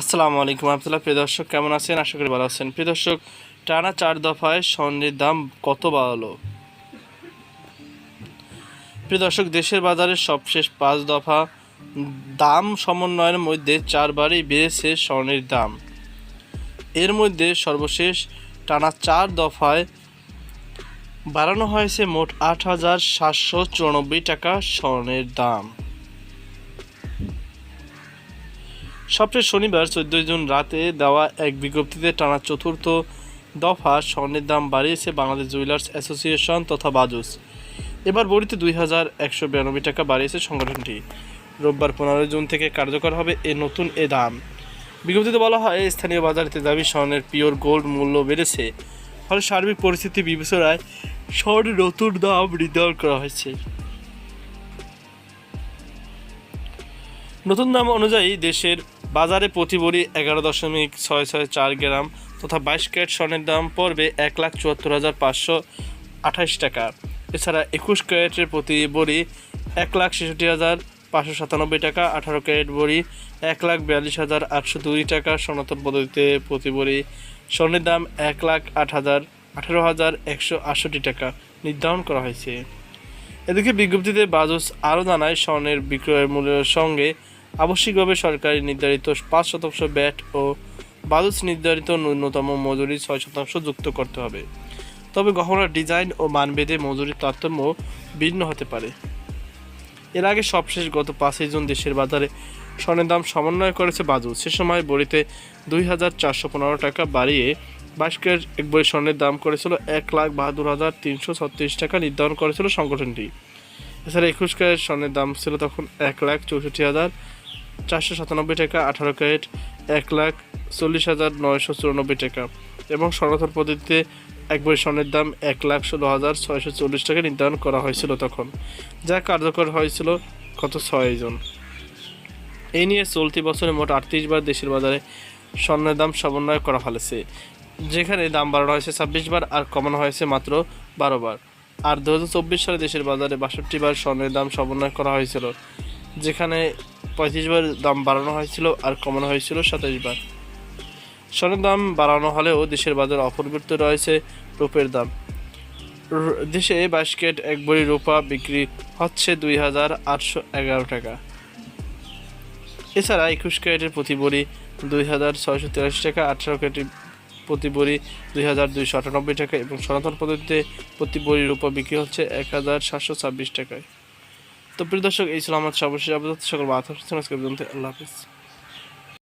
আসসালামু আলাইকুম আবদুল্লাহ প্রিয় দর্শক, কেমন আছেন? আশা করি ভালো আছেন। প্রিয় দর্শক, টানা চার দফায় স্বর্ণের দাম কত বাড়ালো? প্রিয় দর্শক, দেশের বাজারে সবশেষ পাঁচ দফা দাম সমন্বয়ের মধ্যে চারবারই বেড়েছে স্বর্ণের দাম। এর মধ্যে সর্বশেষ টানা চার দফায় বাড়ানো হয়েছে মোট আট হাজার সাতশো চুরানব্বই টাকা স্বর্ণের দাম। সবচেয়ে শনিবার চোদ্দই জুন রাতে দেওয়া এক বিজ্ঞপ্তিতে টানা চতুর্থ দফা স্বর্ণের দাম বাড়িয়েছে বাংলাদেশ জুয়েলার্স অ্যাসোসিয়েশন তথা বাজুস। এবার বড়িতে দুই হাজার একশো বিরানব্বই টাকা বাড়িয়েছে সংগঠনটি। রোববার পনেরোই জুন থেকে কার্যকর হবে এ নতুন এ দাম। বিজ্ঞপ্তিতে বলা হয়, স্থানীয় বাজারে দাবি, স্বর্ণের পিওর গোল্ড মূল্য বেড়েছে। ফলে সার্বিক পরিস্থিতি বিবেচনায় স্বর্ণের নতুন দাম নির্ধারণ করা হয়েছে। নতুন দাম অনুযায়ী দেশের বাজারে প্রতি ভরি এগারো দশমিক ছয় ছয় চার গ্রাম তথা বাইশ ক্যারেট স্বর্ণের দাম পড়বে এক লাখ চুয়াত্তর হাজার পাঁচশো আঠাশ টাকা। এছাড়া একুশ ক্যারেটের প্রতি বড়ি এক লাখ ছেষট্টি হাজার পাঁচশো সাতানব্বই টাকা, আঠারো ক্যারেট বড়ি এক লাখ বিয়াল্লিশ হাজার আটশো দুই টাকা সনাতন পদ্ধতিতে প্রতি বড়ি স্বর্ণের দাম এক লাখ আট হাজার আঠারো হাজার একশো আটষট্টি টাকা নির্ধারণ করা হয়েছে। এদিকে বিজ্ঞপ্তিতে বাজুস আরও জানায় স্বর্ণের বিক্রয়ের মূল্যের সঙ্গে আবশ্যিকভাবে সরকারি নির্ধারিত পাঁচ শতাংশ ব্যাট ও বাজুস নির্ধারিত ন্যূনতম মজুরি ছয় শতাংশ যুক্ত করতে হবে। তবে গহনার ডিজাইন ও মানভেদে মজুরির তারতম্য ভিন্ন হতে পারে। এর আগে সবশেষ গত পাঁচই জুন দেশের বাজারে স্বর্ণের দাম সমন্বয় করেছে বাজুস সে সময় বড়িতে দুই হাজার চারশো পনেরো টাকা বাড়িয়ে ক্যারেট এক বড়ি স্বর্ণের দাম করেছিল এক লাখ বাহাদুর হাজার তিনশো ছত্রিশ টাকা নির্ধারণ করেছিল সংগঠনটি। এছাড়া একুশ ক্যারেট স্বর্ণের দাম ছিল তখন এক লাখ চৌষট্টি হাজার চারশো সাতানব্বই টাকা, আঠারো ক্যারেট, এক লাখ চল্লিশ হাজার নয়শো চুরানব্বই টাকা। এবং সনাতন পদ্ধতিতে এক বই স্বর্ণের দাম এক লাখ ষোলো হাজার ছয়শো চল্লিশ টাকা নির্ধারণ করা হয়েছিল তখন। যা কার্যকর হয়েছিল গত ছয় জন। এই নিয়ে চলতি বছরে মোট আটত্রিশ বার দেশের বাজারে স্বর্ণের দাম সমন্বয় করা ফেলেছে যেখানে দাম বাড়ানো হয়েছে ছাব্বিশ বার আর কমানো হয়েছে মাত্র বারো বার। আর দু হাজার চব্বিশ সালে দেশের বাজারে বাষট্টি বার স্বর্ণের দাম সমন্বয় করা হয়েছিল, যেখানে পঁয়ত্রিশ বার দাম বাড়ানো হয়েছিল আর কমানো হয়েছিল সাতাশ বার স্বর্ণের দাম বাড়ানো হলেও দেশের বাজারে অপরিবর্তিত রয়েছে রূপের দাম। দেশে বাস্কেট এক বড়ি রূপা বিক্রি হচ্ছে দুই হাজার আটশো এগারো টাকা। এছাড়া একুশ ক্যারেটের প্রতি বড়ি দুই হাজার ছয়শো তিরাশি টাকা, আঠারো ক্যারেটের প্রতি বড়ি দুই হাজার দুইশো আটানব্বই টাকা এবং সনাতন পদ্ধতিতে প্রতি বড়ি রূপা বিক্রি হচ্ছে এক হাজার সাতশো ছাব্বিশ টাকায়। তো প্রিয় দর্শক এই ছিল আমার সর্বশেষ আপাতত সকল বাধা আল্লাহ হাফিজ।